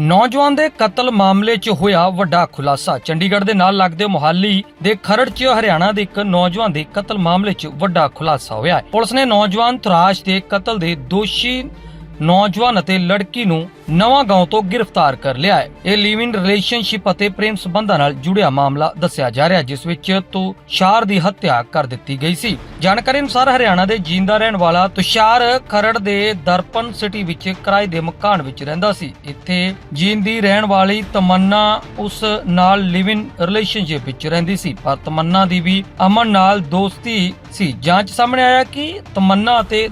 ਨੌਜਵਾਨ ਦੇ ਕਤਲ ਮਾਮਲੇ 'ਚ ਹੋਇਆ ਵੱਡਾ ਖੁਲਾਸਾ। ਚੰਡੀਗੜ੍ਹ ਦੇ ਨਾਲ ਲੱਗਦੇ ਮੁਹਾਲੀ ਦੇ ਖਰੜ 'ਚ ਹਰਿਆਣਾ ਦੇ ਇੱਕ ਨੌਜਵਾਨ ਦੇ ਕਤਲ ਮਾਮਲੇ 'ਚ ਵੱਡਾ ਖੁਲਾਸਾ ਹੋਇਆ ਹੈ। ਪੁਲਿਸ ਨੇ ਨੌਜਵਾਨ ਤਰਾਸ਼ ਦੇ ਕਤਲ ਦੇ ਦੋਸ਼ੀ ਨੌਜਵਾਨ ਅਤੇ ਲੜਕੀ ਨੂੰ ਨਵਾਂ ਗਾਉਂ ਤੋਂ ਗ੍ਰਿਫਤਾਰ ਕਰ ਲਿਆ ਹੈ। ਇਹ ਲਿਵ ਇਨ ਰਿਲੇਸ਼ਨਸ਼ਿਪ ਅਤੇ ਪ੍ਰੇਮ ਸੰਬੰਧਾਂ ਨਾਲ ਜੁੜਿਆ ਮਾਮਲਾ ਦੱਸਿਆ ਜਾ ਰਿਹਾ ਜਿਸ ਵਿੱਚ ਤੁਸ਼ਾਰ ਦੀ ਹੱਤਿਆ ਕਰ ਦਿੱਤੀ ਗਈ ਸੀ। ਜਾਣਕਾਰੀ ਅਨੁਸਾਰ ਹਰਿਆਣਾ ਦੇ ਜੀਂਦਾ ਰਹਿਣ ਵਾਲਾ ਤੁਸ਼ਾਰ ਖਰੜ ਦੇ ਦਰਪਨ ਸਿਟੀ ਵਿੱਚ ਕਿਰਾਏ ਦੇ ਮਕਾਨ ਵਿੱਚ ਰਹਿੰਦਾ ਸੀ। ਇੱਥੇ ਜੀਂਦੀ ਰਹਿਣ ਵਾਲੀ ਤਮੰਨਾ ਉਸ ਨਾਲ ਲਿਵ ਇਨ ਰਿਲੇਸ਼ਨਸ਼ਿਪ ਵਿੱਚ ਰਹਿੰਦੀ ਸੀ। ਪਰ ਤਮੰਨਾ ਦੀ ਵੀ ਅਮਨ ਨਾਲ ਦੋਸਤੀ ਸੀ। ਜਾਂਚ ਸਾਹਮਣੇ ਆਇਆ ਕਿ ਤਮੰਨਾ ਅਤੇ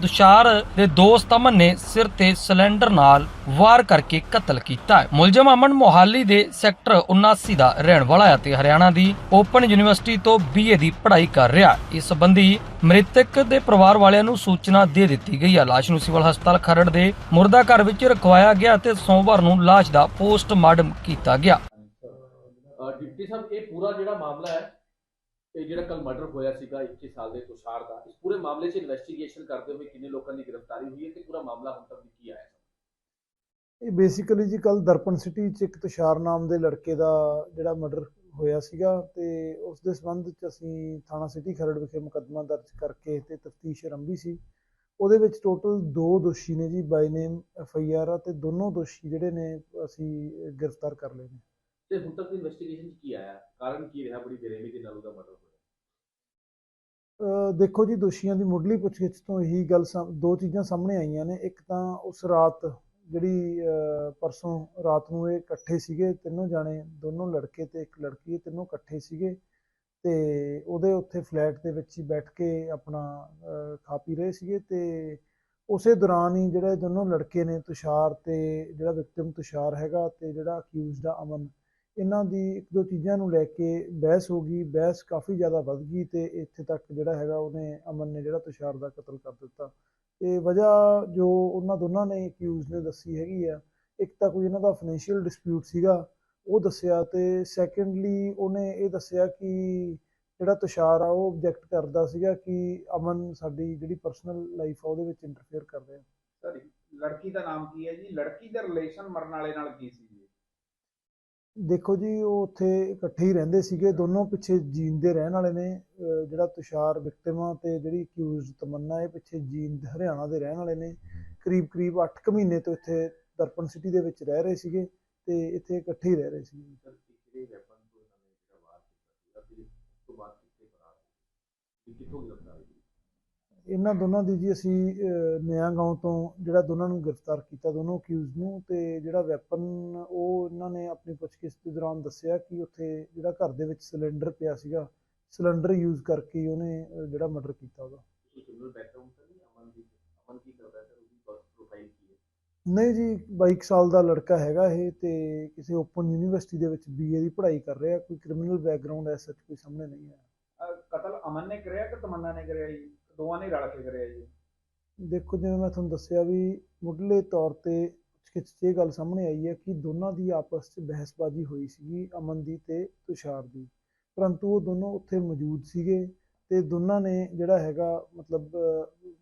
ਦੁਸ਼ਾਰ ਦੇ ਦੋਸਤ ਅਮਨ ਨੇ ਸਿਰ ਤੇ ਸਿਲੰਡਰ ਨਾਲ ਵਾਰ ਕਰਕੇ ਕਤਲ ਕੀਤਾ ਹੈ। ਮੁਲਜ਼ਮ ਅਮਨ ਮੋਹਾਲੀ ਦੇ ਸੈਕਟਰ 79 ਦਾ ਰਹਿਣ ਵਾਲਾ ਹੈ ਤੇ ਹਰਿਆਣਾ ਦੀ ਓਪਨ ਯੂਨੀਵਰਸਿਟੀ ਤੋਂ ਬੀਏ ਦੀ ਪੜ੍ਹਾਈ ਕਰ ਰਿਹਾ ਹੈ। ਇਸ ਸੰਬੰਧੀ ਮ੍ਰਿਤਕ ਦੇ ਪਰਿਵਾਰ ਵਾਲਿਆਂ ਨੂੰ ਸੂਚਨਾ ਦੇ ਦਿੱਤੀ ਗਈ ਹੈ। ਲਾਸ਼ ਨੂੰ ਸਿਵਲ ਹਸਪਤਾਲ ਖਰੜ ਦੇ ਮੁਰਦਾ ਘਰ ਵਿੱਚ ਰਖਵਾਇਆ ਗਿਆ ਤੇ ਸੋਮਵਾਰ ਨੂੰ ਲਾਸ਼ ਦਾ ਪੋਸਟਮਾਰਟਮ ਕੀਤਾ ਗਿਆ। ਡਿਪਟੀ ਸਾਹਿਬ, ਇਹ ਪੂਰਾ ਜਿਹੜਾ ਮਾਮਲਾ ਹੈ, ਇਹ ਜਿਹੜਾ ਕੱਲ ਮਰਡਰ ਹੋਇਆ ਸੀਗਾ 21 ਸਾਲ ਦੇ ਤੁਸ਼ਾਰ ਦਾ, ਇਸ ਪੂਰੇ ਮਾਮਲੇ 'ਚ ਇਨਵੈਸਟੀਗੇਸ਼ਨ ਕਰਦੇ ਹੋਏ ਕਿੰਨੇ ਲੋਕਾਂ ਦੀ ਗ੍ਰਿਫਤਾਰੀ ਹੋਈ ਹੈ ਤੇ ਪੂਰਾ ਮਾਮਲਾ ਹੁਣ ਤੱਕ ਕੀ ਆਇਆ? ਇਹ ਬੇਸਿਕਲੀ ਜੀ ਕੱਲ ਦਰਪਨ ਸਿਟੀ ਚ ਇੱਕ ਤੁਸ਼ਾਰ ਨਾਮ ਦੇ ਲੜਕੇ ਦਾ ਜਿਹੜਾ ਮਰਡਰ ਹੋਇਆ ਸੀਗਾ ਤੇ ਉਸ ਦੇ ਸੰਬੰਧ ਚ ਅਸੀਂ ਥਾਣਾ ਸਿਟੀ ਖਰੜ ਵਿਖੇ ਮੁਕੱਦਮਾ ਦਰਜ ਕਰਕੇ ਤੇ ਤਫਤੀਸ਼ ਆਰੰਭੀ ਸੀ। ਉਹਦੇ ਵਿੱਚ ਟੋਟਲ ਦੋ ਦੋਸ਼ੀ ਨੇ ਜੀ ਬਾਈ ਨੇਮ ਐਫ ਆਈ ਆਰ ਆ ਤੇ ਦੋਨੋਂ ਦੋਸ਼ੀ ਜਿਹੜੇ ਨੇ ਅਸੀਂ ਗ੍ਰਿਫਤਾਰ ਕਰ ਲਏ ਨੇ। ਤੇ ਹੁਣ ਤੱਕ ਦੀ ਇਨਵੈਸਟੀਗੇਸ਼ਨ 'ਚ ਕੀ ਆਇਆ? ਕਾਰਨ ਕੀ ਰਿਹਾ? ਬੜੀ ਬੇਰਹਿਮੀ ਦੇ ਨਾਲ ਉਹਦਾ ਮਰਡਰ ਹੋਇਆ। ਦੇਖੋ ਜੀ ਦੋਸ਼ੀਆਂ ਦੀ ਮੁੱਢਲੀ ਪੁੱਛਗਿੱਛ ਤੋਂ ਇਹੀ ਗੱਲ ਦੋ ਚੀਜ਼ਾਂ ਸਾਹਮਣੇ ਆਈਆਂ ਨੇ। ਇੱਕ ਤਾਂ ਉਸ ਰਾਤ ਜਿਹੜੀ ਪਰਸੋਂ ਰਾਤ ਨੂੰ ਇਹ ਇਕੱਠੇ ਸੀਗੇ, ਤਿੰਨੋਂ ਜਾਣੇ, ਦੋਨੋਂ ਲੜਕੇ ਤੇ ਇੱਕ ਲੜਕੀ, ਤਿੰਨੋਂ ਇਕੱਠੇ ਸੀਗੇ ਤੇ ਉਹਦੇ ਉੱਥੇ ਫਲੈਟ ਦੇ ਵਿੱਚ ਹੀ ਬੈਠ ਕੇ ਆਪਣਾ ਖਾ ਪੀ ਰਹੇ ਸੀਗੇ ਤੇ ਉਸੇ ਦੌਰਾਨ ਹੀ ਜਿਹੜੇ ਦੋਨੋਂ ਲੜਕੇ ਨੇ, ਤੁਸ਼ਾਰ ਤੇ ਜਿਹੜਾ ਵਿਕਟਿਮ ਤੁਸ਼ਾਰ ਹੈਗਾ ਤੇ ਜਿਹੜਾ ਅਕਿਊਜ਼ਡ ਆ ਅਮਨ, ਇਹਨਾਂ ਦੀ ਇੱਕ ਦੋ ਚੀਜ਼ਾਂ ਨੂੰ ਲੈ ਕੇ ਬਹਿਸ ਹੋ ਗਈ, ਬਹਿਸ ਕਾਫੀ ਜ਼ਿਆਦਾ ਵੱਧ ਗਈ ਤੇ ਇੱਥੇ ਤੱਕ ਜਿਹੜਾ ਹੈਗਾ ਉਹਨੇ ਅਮਨ ਨੇ ਜਿਹੜਾ ਤੁਸ਼ਾਰ ਦਾ ਕਤਲ ਕਰ ਦਿੱਤਾ। ਤੇ ਵਜ੍ਹਾ ਜੋ ਉਹਨਾਂ ਦੋਨਾਂ ਨੇ ਅਕਿਊਜ਼ ਨੇ ਦੱਸੀ ਹੈਗੀ ਆ, ਇੱਕ ਤਾਂ ਕੋਈ ਇਹਨਾਂ ਦਾ ਫਾਈਨੈਂਸ਼ੀਅਲ ਡਿਸਪਿਊਟ ਸੀਗਾ, ਉਹ ਦੱਸਿਆ ਤੇ ਸੈਕੰਡਲੀ ਉਹਨੇ ਇਹ ਦੱਸਿਆ ਕਿ ਜਿਹੜਾ ਤੁਸ਼ਾਰ ਆ ਉਹ ਆਬਜੈਕਟ ਕਰਦਾ ਸੀਗਾ ਕਿ ਅਮਨ ਸਾਡੀ ਜਿਹੜੀ ਪਰਸਨਲ ਲਾਈਫ ਆ ਉਹਦੇ ਵਿੱਚ ਇੰਟਰਫੇਅਰ ਕਰ ਰਿਹਾ। ਸਰ ਲੜਕੀ ਦਾ ਨਾਮ ਕੀ ਹੈ ਜੀ? ਲੜਕੀ ਦਾ ਰਿਲੇਸ਼ਨ ਮਰਨ ਵਾਲੇ ਨਾਲ ਕੀ ਸੀ? ਦੇਖੋ ਜੀ, ਉਹ ਉੱਥੇ ਇਕੱਠੇ ਹੀ ਰਹਿੰਦੇ ਸੀਗੇ। ਦੋਨੋਂ ਪਿੱਛੇ ਜੀਂਦ ਦੇ ਰਹਿਣ ਵਾਲੇ ਨੇ। ਜਿਹੜਾ ਤੁਸ਼ਾਰ ਵਿਕਟਿਮ ਆ ਤੇ ਜਿਹੜੀ ਅਕਿਊਜ਼ਡ ਤਮੰਨਾ, ਇਹ ਪਿੱਛੇ ਜੀਂਦ ਹਰਿਆਣਾ ਦੇ ਰਹਿਣ ਵਾਲੇ ਨੇ। ਕਰੀਬ ਕਰੀਬ 8 ਕੁ ਮਹੀਨੇ ਤੋਂ ਇੱਥੇ ਦਰਪਨ ਸਿਟੀ ਦੇ ਵਿੱਚ ਰਹਿ ਰਹੇ ਸੀਗੇ ਤੇ ਇੱਥੇ ਇਕੱਠੇ ਹੀ ਰਹਿ ਰਹੇ ਸੀ ਕਿੱਥੋਂ ਗ੍ਰਿਫਤਾਰ ਹੋਏ ਇਹਨਾਂ ਦੋਨਾਂ ਦੀ ਜੀ ਅਸੀਂ ਨਿਆਂ ਗਾਉਂ ਤੋਂ ਜਿਹੜਾ ਦੋਨਾਂ ਨੂੰ ਗ੍ਰਿਫਤਾਰ ਕੀਤਾ, ਦੋਨੋਂ ਅਕਿਊਜ਼ ਨੂੰ ਤੇ ਜਿਹੜਾ ਵੈਪਨ ਉਹ ਇਹਨਾਂ ਨੇ ਆਪਣੀ ਪੁੱਛਗਿੱਛ ਦੇ ਦੌਰਾਨ ਦੱਸਿਆ ਕਿ ਉੱਥੇ ਜਿਹੜਾ ਘਰ ਦੇ ਵਿੱਚ ਸਿਲੰਡਰ ਪਿਆ ਸੀਗਾ ਸਿਲੰਡਰ ਯੂਜ਼ ਕਰਕੇ ਉਹਨੇ ਜਿਹੜਾ ਮਰਡਰ ਕੀਤਾ ਉਹਦਾ। ਨਹੀਂ ਜੀ 22 ਸਾਲ ਦਾ ਲੜਕਾ ਹੈਗਾ ਇਹ ਤੇ ਕਿਸੇ ਓਪਨ ਯੂਨੀਵਰਸਿਟੀ ਦੇ ਵਿੱਚ ਬੀਏ ਦੀ ਪੜ੍ਹਾਈ ਕਰ ਰਿਹਾ, ਕੋਈ ਕ੍ਰਿਮੀਨਲ ਬੈਕਗ੍ਰਾਉਂਡ ਐ ਸੱਚ ਕੋਈ ਸਾਹਮਣੇ ਨਹੀਂ ਆਇਆ। ਕਤਲ ਅਮਨ ਨੇ ਕਰਿਆ ਕਿ ਤਮੰਨਾ ਨੇ ਕਰਿਆ ਜੀ? ਦੋਵਾਂ ਨੇ ਰਲ ਕੇ ਕਰਿਆ ਜੀ। ਦੇਖੋ, ਜਿਵੇਂ ਮੈਂ ਤੁਹਾਨੂੰ ਦੱਸਿਆ ਵੀ ਮੁੱਢਲੇ ਤੌਰ ਤੇ ਪੁੱਛਗਿੱਛ ਇਹ ਗੱਲ ਸਾਹਮਣੇ ਆਈ ਹੈ ਕਿ ਦੋਨਾਂ ਦੀ ਆਪਸ 'ਚ ਬਹਿਸਬਾਜ਼ੀ ਹੋਈ ਸੀਗੀ ਅਮਨ ਦੀ ਤੇ ਤੁਸ਼ਾਰ ਦੀ। ਪਰੰਤੂ ਉਹ ਦੋਨੋਂ ਉੱਥੇ ਮੌਜੂਦ ਸੀਗੇ ਤੇ ਦੋਨਾਂ ਨੇ ਜਿਹੜਾ ਹੈਗਾ, ਮਤਲਬ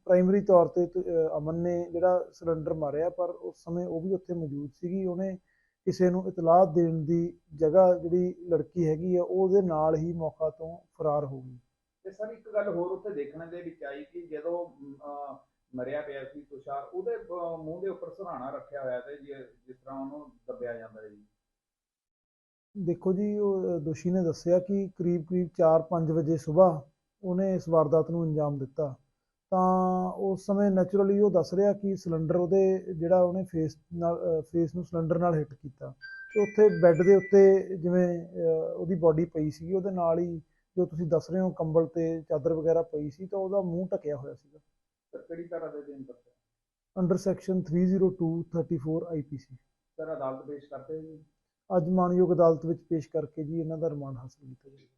ਪ੍ਰਾਇਮਰੀ ਤੌਰ ਤੇ ਤੁ- ਅਮਨ ਨੇ ਜਿਹੜਾ ਸਿਲੰਡਰ ਮਾਰਿਆ, ਪਰ ਉਸ ਸਮੇਂ ਉਹ ਵੀ ਉੱਥੇ ਮੌਜੂਦ ਸੀਗੀ। ਉਹਨੇ ਕਿਸੇ ਨੂੰ ਇਤਲਾਹ ਦੇਣ ਦੀ ਜਗ੍ਹਾ ਜਿਹੜੀ ਲੜਕੀ ਹੈਗੀ ਆ ਉਹ ਉਹਦੇ ਨਾਲ ਹੀ ਮੌਕਾ ਤੋਂ ਫਰਾਰ ਹੋ ਗਈ। ਤੇ ਸਰ ਇੱਕ ਗੱਲ ਹੋਰ ਉੱਥੇ ਦੇਖਣ ਦੇ ਵਿੱਚ ਆਈ ਕਿ ਜਦੋਂ ਅਹ, ਮਰਿਆ ਪਿਆ ਸੀ ਤੁਸ਼ਾਰ ਉਹਦੇ ਅਹ, ਮੂੰਹ ਦੇ ਉੱਪਰ ਸਰਾਣਾ ਰੱਖਿਆ ਹੋਇਆ ਤੇ ਜਿ- ਜਿਸ ਤਰ੍ਹਾਂ ਉਹਨੂੰ ਦੱਬਿਆ ਜਾਂਦਾ ਹੈ ਜੀ ਦੇਖੋ ਜੀ ਉਹ ਅ, ਦੋਸ਼ੀ ਨੇ ਦੱਸਿਆ ਕਿ ਕਰੀਬ ਕਰੀਬ 4-5 ਵਜੇ ਸਵੇਰ ਉਹਨੇ ਇਸ ਵਾਰਦਾਤ ਨੂੰ ਅੰਜਾਮ ਦਿੱਤਾ। ਤਾਂ ਉਸ ਸਮੇਂ ਨੈਚੁਰਲੀ ਉਹ ਦੱਸ ਰਿਹਾ ਕਿ ਸਿਲੰਡਰ ਉਹਦੇ ਜਿਹੜਾ ਉਹਨੇ ਫੇਸ ਨਾਲ ਫੇਸ ਨੂੰ ਸਿਲੰਡਰ ਨਾਲ ਹਿੱਟ ਕੀਤਾ। ਤੇ ਉੱਥੇ ਬੈੱਡ ਦੇ ਉੱਤੇ ਜਿਵੇਂ ਅ, ਉਹਦੀ ਬਾਡੀ ਪਈ ਸੀਗੀ ਉਹਦੇ ਨਾਲ ਹੀ ਜੋ ਤੁਸੀਂ ਦੱਸ ਰਹੇ ਹੋ ਕੰਬਲ ਤੇ ਚਾਦਰ ਵਗੈਰਾ ਪਈ ਸੀ ਤਾਂ ਉਹਦਾ ਮੂੰਹ ਢਕਿਆ ਹੋਇਆ ਸੀਗਾ। ਸਰ ਕਿਹੜੀ ਤਰ੍ਹਾਂ ਦੇ ਦਿਨ ਤੱਕ ਅੰਡਰ ਸੈਕਸ਼ਨ 302 34 ਆਈਪੀਸੀ ਸਰ ਅਦਾਲਤ ਪੇਸ਼ ਕਰਦੇ ਜੀ? ਅੱਜ ਮਾਨਯੋਗ ਅਦਾਲਤ ਵਿੱਚ ਪੇਸ਼ ਕਰਕੇ ਜੀ ਇਹਨਾਂ ਦਾ ਰਿਮਾਂਡ ਹਾਸਲ ਕੀਤਾ ਜਾਏਗਾ।